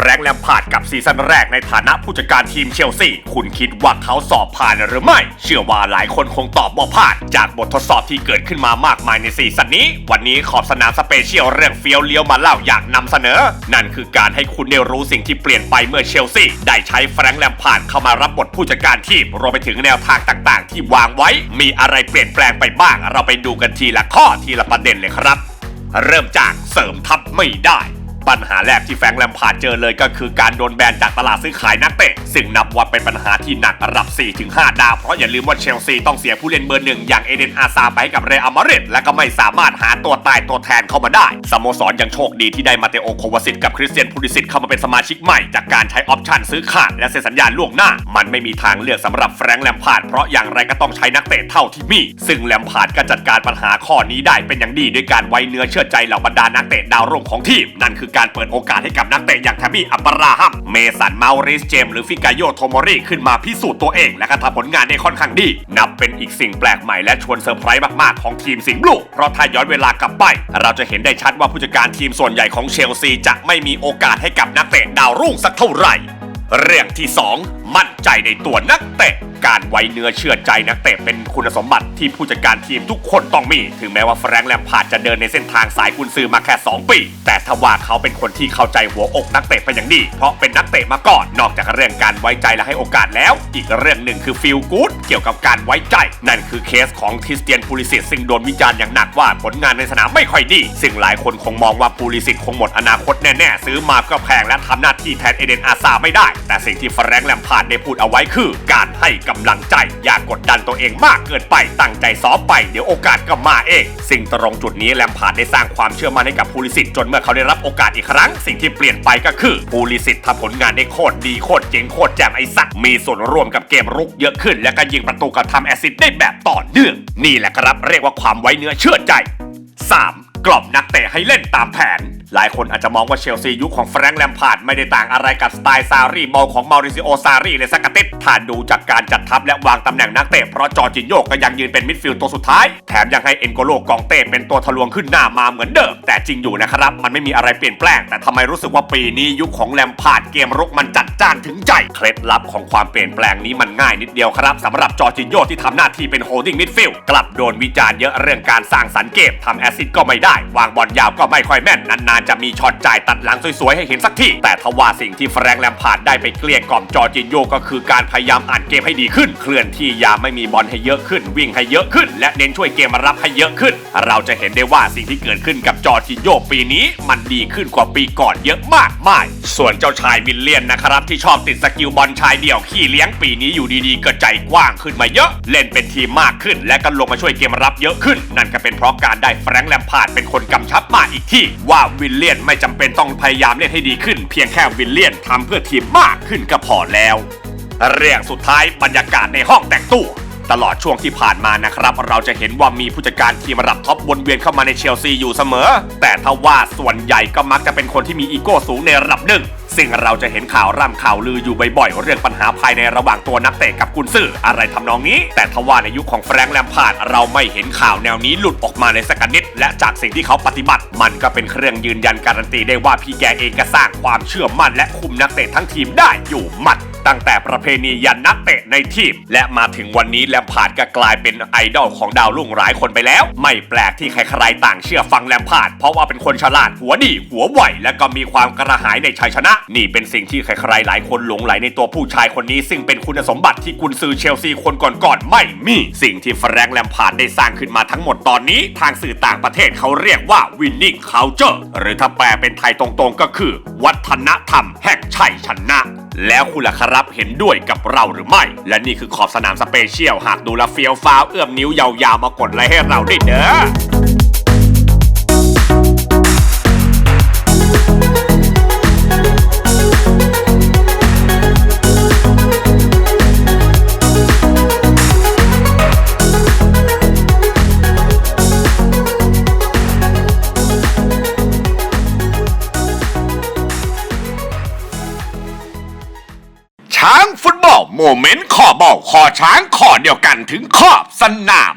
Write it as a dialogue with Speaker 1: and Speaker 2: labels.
Speaker 1: แรงแลมพาร์ดกับซีซั่นแรกในฐานะผู้จัดการทีมเชลซี คุณคิดว่าเขาสอบผ่านหรือไม่ เชื่อว่าหลายคนคงตอบว่าผ่าน จากบททดสอบที่เกิดขึ้นมามากมายในซีซั่นนี้ วันนี้ขอบสนามสเปเชียลเรื่องเฟี้ยวเลี้ยวมาเล่าอยากนำเสนอ นั่นคือการให้คุณได้รู้สิ่งที่เปลี่ยนไปเมื่อเชลซีได้ใช้แฟรงค์แลมพาร์ดเข้ามารับบทผู้จัดการทีมรวมไปถึงแนวทางต่างๆ ที่วางไว้ มีอะไรเปลี่ยนแปลงไปบ้าง เราไปดูกันทีละข้อทีละประเด็นเลยครับ เริ่มจากเสริมทัพไม่ได้ ปัญหาแรกที่แฟรงค์แลมพาร์ดเจอเลยก็คือการโดนแบนจากตลาดซื้อขายนักเตะ ซึ่งนับว่าเป็นปัญหาที่หนักระดับ 4-5 ดาว เพราะอย่าลืมว่าเชลซีต้องเสียผู้เล่นเบอร์หนึ่งอย่างเอเดนอาซาไปให้กับเรอัลมาดริดและก็ไม่สามารถหาตัวตายตัวแทนเข้ามาได้สโมสรยังโชคดีที่ได้มาเตโอโควาสิตกับคริสเตียนพูลิสิตเข้ามาเป็นสมาชิกใหม่จากการใช้ออปชั่นซื้อขาดและเซ็นสัญญาล่วงหน้า มันไม่มีทางเลือกสำหรับแฟรงค์แลมพาร์ดเพราะอย่างไรก็ต้องใช้นักเตะเท่าที่มี ซึ่งแลมพาร์ดก็จัดการปัญหาข้อนี้ได้เป็นอย่างดีด้วยการไว้เนื้อเชื่อใจเหล่าบรรดานักเตะดาวรุ่งของทีมนั่นคือการเปิดโอกาสให้กับนักเตะอย่างแทมมี่อับราฮัม เมสันมาริสเจมส์หรือฟิกาโยโทโมริขึ้นมาพิสูจน์ตัวเอง และก็ทำผลงานได้ค่อนข้างดี นับเป็นอีกสิ่งแปลกใหม่และชวนเซอร์ไพรส์มากๆของทีมสิงห์บลูเพราะถ้าย้อนเวลากลับไป เราจะเห็นได้ชัดว่าผู้จัดการทีมส่วนใหญ่ของเชลซีจะไม่มีโอกาสให้กับนักเตะดาวรุ่งสักเท่าไหร่ เรื่องที่ 2 มั่นใจในตัวนักเตะ การไว้เนื้อเชื่อใจนักเตะเป็นคุณสมบัติที่ผู้จัดการทีมทุกคนต้องมี ถึงแม้ว่าแฟรงค์แลมพาร์ดจะเดินในเส้นทางสายกุนซือมาแค่ 2 ปี แต่ทว่าเขาเป็นคนที่เข้าใจหัวอกนักเตะเป็นอย่างดี เพราะเป็นนักเตะมาก่อน นอกจากเรื่องการไว้ใจและให้โอกาสแล้ว อีกเรื่องหนึ่งคือฟิลกู๊ดเกี่ยวกับการไว้ใจ นั่นคือเคสของคริสเตียนพูลิสิตซึ่งโดนวิจารณ์อย่างหนักว่าผลงานในสนามไม่ค่อยดี ซึ่งหลายคนคงมองว่าพูลิสิตคงหมดอนาคตแน่ๆซื้อมาก็แพงและทำหน้าที่แทนเอเดนอาซาไม่ได้ แต่สิ่งที่แฟรงค์แลมพาร์ดได้พูดเอาไว้คือ การให้กำลังใจ อย่ากกดดันตัวเองมากเกินไปตั้งใจซ้อมไปเดี๋ยวโอกาสก็มาเอง สิ่งตรงจุดนี้แลมพาร์ดได้สร้างความเชื่อมั่นให้กับพูลิสิตจนเมื่อเขาได้รับโอกาสอีกครั้ง สิ่งที่เปลี่ยนไปก็คือพูลิสิตทำผลงานได้โคตรดีโคตรเจ๋งโคตรแจ่มไอ้สักมีส่วนร่วมกับเกมรุกเยอะขึ้น และก็ยิงประตูกับทำแอสซิสต์ได้แบบต่อเนื่องนี่แหละครับเรียกว่าความไว้เนื้อเชื่อใจ 3. กล่อมนักเตะให้เล่นตามแผน หลายคนอาจจะมองว่าเชลซียุคของแฟรงค์แลมพาร์ดไม่ได้ต่างอะไรกับสไตล์ซารีมองของมาริซิโอซารีเลยสักกะติดถ้าดูจากการจัดทัพและวางตำแหน่งนักเตะเพราะจอจินโยกก็ยังยืนเป็นมิดฟิลด์ตัวสุดท้าย แถมยังให้เอ็นโกโลกองเต้เป็นตัวทะลวงขึ้นหน้ามาเหมือนเดิม แต่จริงอยู่นะครับ มันไม่มีอะไรเปลี่ยนแปลง แต่ทำไมรู้สึกว่าปีนี้ยุคของแลมพาร์ดเกมรุกมันจัดจ้านถึงใจเคล็ดลับของความเปลี่ยนแปลงนี้มันง่ายนิดเดียวครับสำหรับจอจินโยที่ทำหน้าที่เป็นโฮดิ้งมิดฟิลด์กลับโดนวิจารณ์เยอะเรื่องการสร้างสรรค์เกมทำแอสซิสต์ก็ไม่ได้ วางบอลยาวก็ไม่ค่อยแม่นนานจะมีช็อตจ่ายตัดหลังสวยๆให้เห็นสักทีแต่ทว่าสิ่งที่แฟรงแลมพาร์ดได้ไปเกลี้ยกล่อมจอจินโยก็คือการพยายามอ่านเกมให้ดีขึ้น เคลื่อนที่ยามไม่มีบอลให้เยอะขึ้น วิ่งให้เยอะขึ้น และเน้นช่วยเกมมารับให้เยอะขึ้น เราจะเห็นได้ว่าสิ่งที่เกิดขึ้นกับจอร์จิโยปีนี้มันดีขึ้นกว่าปีก่อนเยอะมากมาย ส่วนเจ้าชายวิลเลียนนะครับที่ชอบติดสกิลบอลชายเดี่ยวขี้เลี้ยงปีนี้อยู่ดีๆก็ใจกว้างขึ้นมาเยอะ เล่นเป็นทีมมากขึ้น และก็ลงมาช่วยเกมรับเยอะขึ้น นั่นก็เป็นเพราะการได้แฟรงค์แลมพาร์ดเป็นคนกำชับมาอีกที่ว่าวิลเลียนไม่จำเป็นต้องพยายามเล่นให้ดีขึ้น เพียงแค่วิลเลียนทำเพื่อทีมมากขึ้นก็พอแล้ว เรื่องสุดท้ายบรรยากาศในห้องแต่งตัว ตลอดช่วงที่ผ่านมานะครับ เราจะเห็นว่ามีผู้จัดการทีมระดับท็อปวนเวียนเข้ามาในเชลซีอยู่เสมอ แต่ถ้าว่าส่วนใหญ่ก็มักจะเป็นคนที่มีอีโก้สูงในระดับหนึ่งซึ่งเราจะเห็นข่าวร่ำข่าวลืออยู่บ่อยๆ เรื่องปัญหาภายในระหว่างตัวนักเตะกับกุนซืออะไรทำนองนี้ แต่ทว่าในยุคของแฟรงค์แลมพาร์ดเราไม่เห็นข่าวแนวนี้หลุดออกมาในสักนิด และจากสิ่งที่เขาปฏิบัติ มันก็เป็นเครื่องยืนยันการันตีได้ว่าพี่แกเองก็สร้างความเชื่อมั่นและคุมนักเตะทั้งทีมได้อยู่มัด ตั้งแต่ประเพณียันนักเตะในทีม และมาถึงวันนี้แลมพาร์ดก็กลายเป็นไอดอลของดาวรุ่งหลายคนไปแล้ว ไม่แปลกที่ใครๆต่างเชื่อฟังแลมพาร์ดเพราะว่าเป็นคนฉลาดหัวดีหัวไหวและก็มีความกระหายในชัยชนะ นี่เป็นสิ่งที่ใครๆหลายคนหลงไหลในตัวผู้ชายคนนี้ ซึ่งเป็นคุณสมบัติที่กุนซือเชลซีคนก่อนๆไม่มีสิ่งที่แฟรงค์แลมพาร์ดได้สร้างขึ้นมาทั้งหมดตอนนี้ ทางสื่อต่างประเทศเขาเรียกว่า winning culture หรือถ้าแปลเป็นไทยตรงๆก็คือ วัฒนธรรมแห่งชัยชนะแล้วคุณล่ะครับเห็นด้วยกับเราหรือไม่ และนี่คือขอบสนามสเปเชียล หากดูแลเฟียวฟ้าวเอื้อมนิ้วยาวๆมากดไลค์ให้เราได้วยเด้อ ช้างฟุตบอลโมเมนต์ขอบอลคอช้างขอเดียวกันถึงขอบสนาม